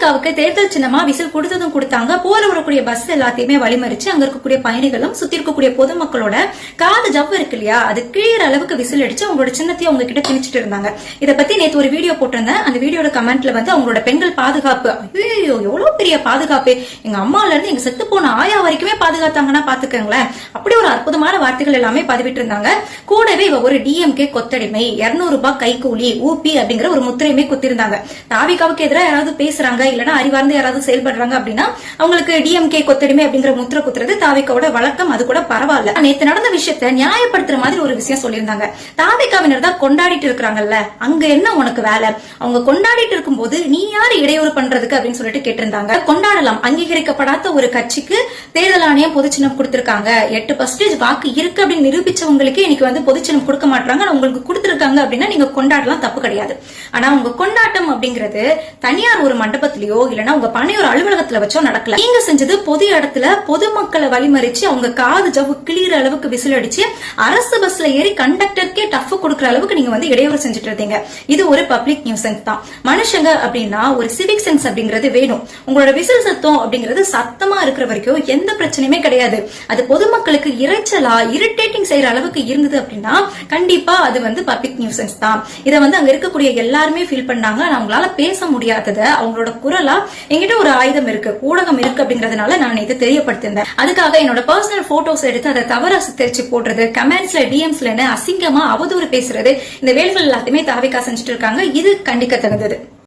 தாவேக்காவுக்கு தேர்தல் சின்னமா விசில் கொடுத்ததும் கொடுத்தாங்க. போல வரக்கூடிய பஸ் எல்லாத்தையுமே வழிமறிச்சு அங்க இருக்கக்கூடிய பயணிகளும் சுத்தி இருக்கக்கூடிய பொதுமக்களோட காது ஜவ்வு இருக்கு இல்லையா? அது கிளியர் அளவுக்கு விசில் அடிச்சு அவங்களோட சின்னத்தையும் அவங்க கிட்ட திணிச்சிட்டு இருந்தாங்க. இத பத்தி நேற்று ஒரு வீடியோ போட்டிருந்தேன். அந்த வீடியோட கமெண்ட்ல வந்து அவங்களோட பெண்கள் பாதுகாப்பு. ஐயோ எவ்வளவு பெரிய பாதுகாப்பு. எங்க அம்மால இருந்து எங்க செத்து போன ஆயா வரைக்குமே பாதுகாத்தாங்கன்னா பாத்துக்கங்களேன். அப்படி ஒரு அற்புதமான வார்த்தைகள் எல்லாமே பதிவிட்டு இருந்தாங்க. கூடவே இவ ஒரு டிஎம்கே கொத்தடிமை 200 ரூபாய் கைக்கூலி ஊபி அப்படிங்கிற ஒரு முத்திரையுமே குத்திருந்தாங்க. தாவிகாவுக்கு எதிராக யாராவது பேசுறாங்க? இல்லைன்னா அறிவார்ந்து யாராவது செயல்படுறாங்க அப்படின்னா அவங்களுக்கு டிஎம்கே கொத்தடிமை அப்படிங்கிற முத்திர குத்துறது தாவிக்காவோட வழக்கம். அது கூட பரவாயில்ல. நேத்து நடந்த விஷயத்த நியாயப்படுத்துற மாதிரி ஒரு விஷயம் சொல்லியிருந்தாங்க. தாவிக்காவினர் தான் கொண்டாடிட்டு இருக்கிறாங்கல்ல அங்க என்ன உனக்கு வேலை? அவங்க கொண்டாடிட்டு இருக்கும் போது நீ யாரு இடையூறு பண்றதுக்கு அப்படின்னு சொல்லிட்டு கேட்டிருந்தாங்க. கொண்டாடலாம். அங்கீகரிக்கப்படாத ஒரு கட்சிக்கு தேர்தல் ஆணையம் பொதுச்சின்னம் கொடுத்திருக்காங்க. எட்டு பர்சன்டேஜ் வாக்கு இருக்கு அப்படின்னு நிரூபிச்சவங்களுக்கு இன்னைக்கு வந்து பொதுச்சின்னம் கொடுக்க மாட்டாங்க உங்களுக்கு கொடுத்திருக்காங்க அப்படின்னா நீங்க கொண்டாடலாம். தப்பு கிடையாது. ஆனா உங்க கொண்டாட்டம் அப்படிங்கிறது தனியார் ஒரு மண்டபத்தில் அலுவலகத்திலயோ இல்லனா உங்க பணியோர் அலுவலகத்துல வச்சோ நடக்கல. நீங்க செஞ்சது பொது இடத்துல பொதுமக்களை வழிமறிச்சு அவங்க காது ஜவ்வு கிளியற அளவுக்கு விசில் அடிச்சு அரசு பஸ்ல ஏறி கண்டக்டருக்கே டஃப் கொடுக்குற அளவுக்கு நீங்க வந்து இடையூறு செஞ்சுட்டு இருந்தீங்க இது ஒரு பப்ளிக் நியூசன்ஸ் தான். மனுஷங்க அப்படின்னா ஒரு சிவிக் சென்ஸ் அப்படிங்கிறது வேணும். உங்களோட விசில் சத்தம் அப்படிங்கிறது சத்தமா இருக்கிற வரைக்கும் எந்த பிரச்சனையுமே கிடையாது. அது பொதுமக்களுக்கு இறைச்சலா இரிட்டேட்டிங் செய்யற அளவுக்கு இருந்தது அப்படின்னா கண்டிப்பா அது வந்து பப்ளிக் நியூசன்ஸ் தான். இதை வந்து அங்க இருக்கக்கூடிய எல்லாருமே ஃபீல் பண்ணாங்க. ஆனா அவங்களால பேச முடியாதத அவங்களோட குரலா என்கிட்ட ஒரு ஆயுதம் இருக்கு ஊடகம் இருக்கு அப்படிங்கறதுனால நான் இதை தெரியப்படுத்திருந்தேன் அதுக்காக என்னோட பர்சனல் போட்டோஸ் எடுத்து அதை தவறா சித்தரிச்சு போடுறது கமெண்ட்ஸ்ல டிஎம்ஸ்ல அசிங்கமா அவதூறு பேசுறது இந்த வேலைகள் எல்லாத்தையுமே தாவிக்கா செஞ்சுட்டு இருக்காங்க. இது கண்டிக்க தகுந்தது